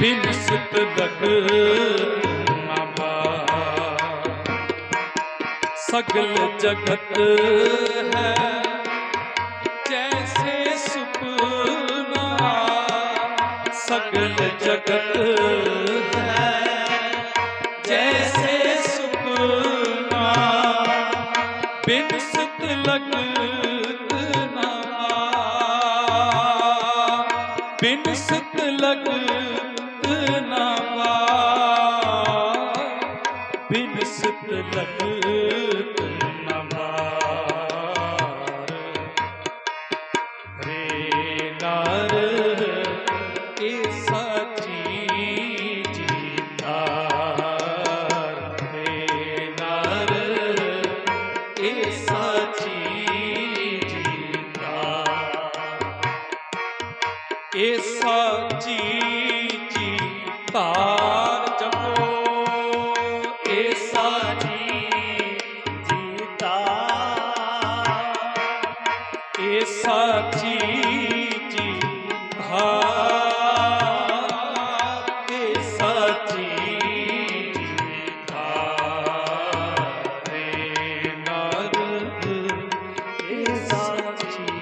ਬਿਨ ਸਿਤ ਨਾ ਬਾਰ ਸਗਲ ਜਗਤ ਹੈ, ਜੈਸੇ ਸੁਪਨਾ। ਸਗਲ ਜਗਤ ਹੈ, ਜੈਸੇ ਸੁਪਨਾ। ਬਿਨ ਸਿਤ ਲਗਤ ਨਾ ਬਿਨ ਸਿਤ ਲਗਤ ਨਾ ਬਿਨ ਸਿਤ ਲਗਤ ਨਾ ਰੇ ਨਰ ਇਹ ਸਾਚੀ ਜੀਤਾ ਰੇ ਨਰ ਇਹ ਕੇਸਾ ਜੀ ਜੀ ਤਾਰ ਜਪੋ। ਕੇਸਾ ਜੀ ਜੀ ਤਾਰ। ਕੇਸਾ ਜੀ ਜੀ ਭਾਰ ਕੇਸਾ ਜੀ ਜੀ ਭਾਰ ਰੇ ਨਰ ਕੇਸਾ ਜੀ